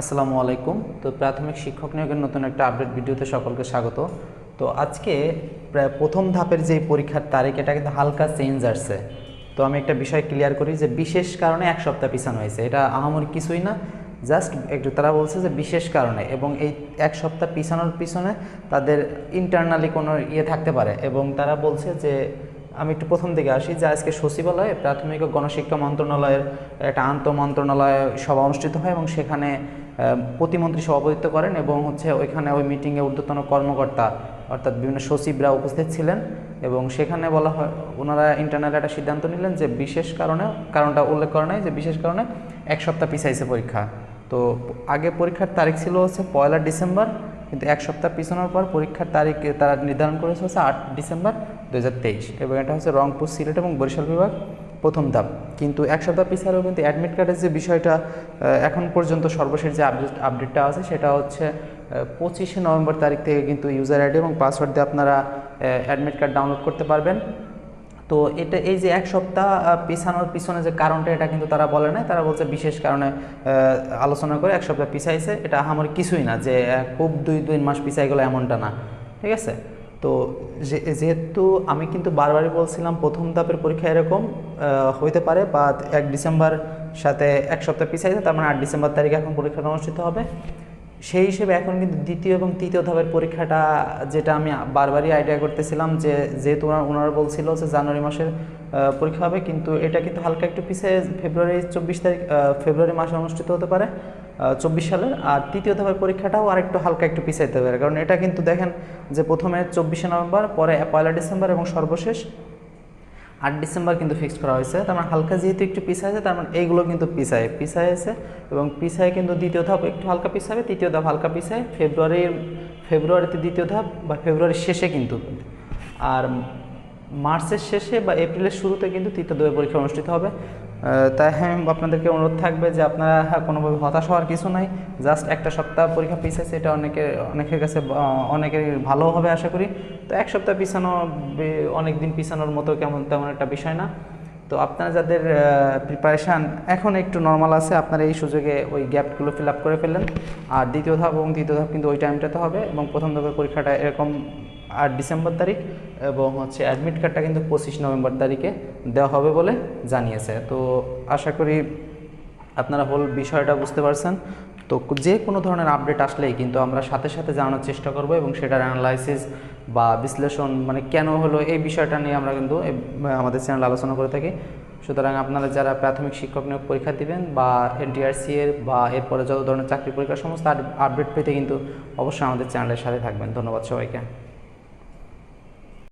আসসালামু আলাইকুম। তো প্রাথমিক শিক্ষক নিয়োগের নতুন একটা আপডেট ভিডিওতে সকলকে স্বাগত। তো আজকে প্রায় প্রথম ধাপের যে পরীক্ষার তারিখ, এটা কিন্তু হালকা চেঞ্জ আসছে। তো আমি একটা বিষয় ক্লিয়ার করি যে বিশেষ কারণে এক সপ্তাহ পিছানো হয়েছে। এটা আহামরি কিছুই না জাস্ট একটু তারা বলছে যে বিশেষ কারণে এবং এই এক সপ্তাহ পিছানোর পিছনে তাদের ইন্টারনালি কোনো ইয়ে থাকতে পারে এবং তারা বলছে যে আমি একটু প্রথম দিকে আসি, যে আজকে সচিবালয়ে প্রাথমিক ও গণশিক্ষা মন্ত্রণালয়ের একটা আন্তঃ মন্ত্রণালয় সভা অনুষ্ঠিত হয় এবং সেখানে প্রতিমন্ত্রী সভাপতিত্ব করেন এবং হচ্ছে ওইখানে ওই মিটিংয়ে ঊর্ধ্বতন কর্মকর্তা, অর্থাৎ বিভিন্ন সচিবরা উপস্থিত ছিলেন এবং সেখানে বলা হয়, ওনারা ইন্টারনাল একটা সিদ্ধান্ত নিলেন যে বিশেষ কারণে, কারণটা উল্লেখ করা নাই যে বিশেষ কারণে এক সপ্তাহ পিছাইছে পরীক্ষা। তো আগে পরীক্ষার তারিখ ছিল হচ্ছে পয়লা ডিসেম্বর কিন্তু এক সপ্তাহ পিছানোর পর পরীক্ষার তারিখ তারা নির্ধারণ করেছে হচ্ছে আট ডিসেম্বর দু হাজার তেইশ এবং এটা হচ্ছে রংপুর সিলেট এবং বরিশাল বিভাগ প্রথম ধাপ। কিন্তু এক সপ্তাহ পিছালেও কিন্তু অ্যাডমিট কার্ডের যে বিষয়টা এখন পর্যন্ত সর্বশেষ যে আপডেট আপডেটটা আছে সেটা হচ্ছে পঁচিশে নভেম্বর তারিখ থেকে কিন্তু ইউজার আইডি এবং পাসওয়ার্ড দিয়ে আপনারা অ্যাডমিট কার্ড ডাউনলোড করতে পারবেন। তো এটা, এই যে এক সপ্তাহ পিছানোর পিছনে যে কারণটা, এটা কিন্তু তারা বলে না তারা বলছে বিশেষ কারণে আলোচনা করে এক সপ্তাহ পিছাইছে। এটা আমার কিছুই না যে খুব দুই দুই মাস পিছাই গেলো এমনটা না, ঠিক আছে? তো যেহেতু আমি কিন্তু বারবারই বলছিলাম প্রথম ধাপের পরীক্ষা এরকম হইতে পারে বা এক ডিসেম্বর সাথে এক সপ্তাহ পিছাইছে, তার মানে আট ডিসেম্বর তারিখে এখন পরীক্ষাটা অনুষ্ঠিত হবে। সেই হিসেবে এখন কিন্তু দ্বিতীয় এবং তৃতীয় ধাপের পরীক্ষাটা যেটা আমি বারবারই আইডিয়া করতেছিলাম যে যেহেতু ওনারা বলছিল যে জানুয়ারি মাসের পরীক্ষা হবে, কিন্তু এটা কিন্তু হালকা একটু পিছিয়ে ফেব্রুয়ারি, চব্বিশ তারিখ ফেব্রুয়ারি মাসে অনুষ্ঠিত হতে পারে চব্বিশ সালের। আর তৃতীয় ধাপের পরীক্ষাটাও আরেকটু হালকা একটু পিছাইতে পারে কারণ এটা কিন্তু দেখেন যে প্রথমে চব্বিশে নভেম্বর, পরে পয়লা ডিসেম্বর এবং সর্বশেষ আট ডিসেম্বর কিন্তু ফিক্সড করা হয়েছে। তার মানে হালকা যেহেতু একটু পিছাইছে তার মানে এইগুলো কিন্তু পিছায় আছে এবং পিছায় কিন্তু দ্বিতীয় ধাপ একটু হালকা পিছাবে তৃতীয় ধাপ হালকা পিছায় ফেব্রুয়ারির ফেব্রুয়ারিতে দ্বিতীয় ধাপ বা ফেব্রুয়ারির শেষে কিন্তু। আর মার্চের শেষে বা এপ্রিলের শুরুতে কিন্তু তৃতীয় পরীক্ষা অনুষ্ঠিত হবে। তাই হ্যাঁ আপনাদেরকে অনুরোধ থাকবে যে আপনারা কোনোভাবে হতাশ হওয়ার কিছু নাই। জাস্ট একটা সপ্তাহ পরীক্ষা পিছাইছে, এটা অনেকে, অনেকের কাছে অনেকের ভালো হবে আশা করি। তো এক সপ্তাহ পিছানো অনেক দিন পিছানোর মতো কেমন, তেমন একটা বিষয় না। তো আপনারা যাদের প্রিপারেশান এখন একটু নর্মাল আছে, আপনারা এই সুযোগে ওই গ্যাপগুলো ফিল আপ করে ফেললেন। আর দ্বিতীয় ধাপ এবং তৃতীয় ধাপ কিন্তু ওই টাইমটাতে হবে এবং প্রথম ধাপের পরীক্ষাটা এরকম আট ডিসেম্বর তারিখ এবং হচ্ছে অ্যাডমিট কার্ডটা কিন্তু পঁচিশ নভেম্বর তারিখে দেওয়া হবে বলে জানিয়েছে। তো আশা করি আপনারা হোল বিষয়টা বুঝতে পারছেন। তো যে কোনো ধরনের আপডেট আসলেই কিন্তু আমরা সাথে সাথে জানানোর চেষ্টা করব এবং সেটার অ্যানালাইসিস বা বিশ্লেষণ মানে কেন হলো এই বিষয়টা নিয়ে আমরা কিন্তু আমাদের চ্যানেল আলোচনা করে থাকি। সুতরাং আপনারা যারা প্রাথমিক শিক্ষক নিয়োগ পরীক্ষা দিবেন বা এনটিআরসি এর বা এরপরে যত ধরনের চাকরি পরীক্ষার সমস্ত আপডেট পেতে কিন্তু অবশ্যই আমাদের চ্যানেলের সাথে থাকবেন। ধন্যবাদ সবাইকে।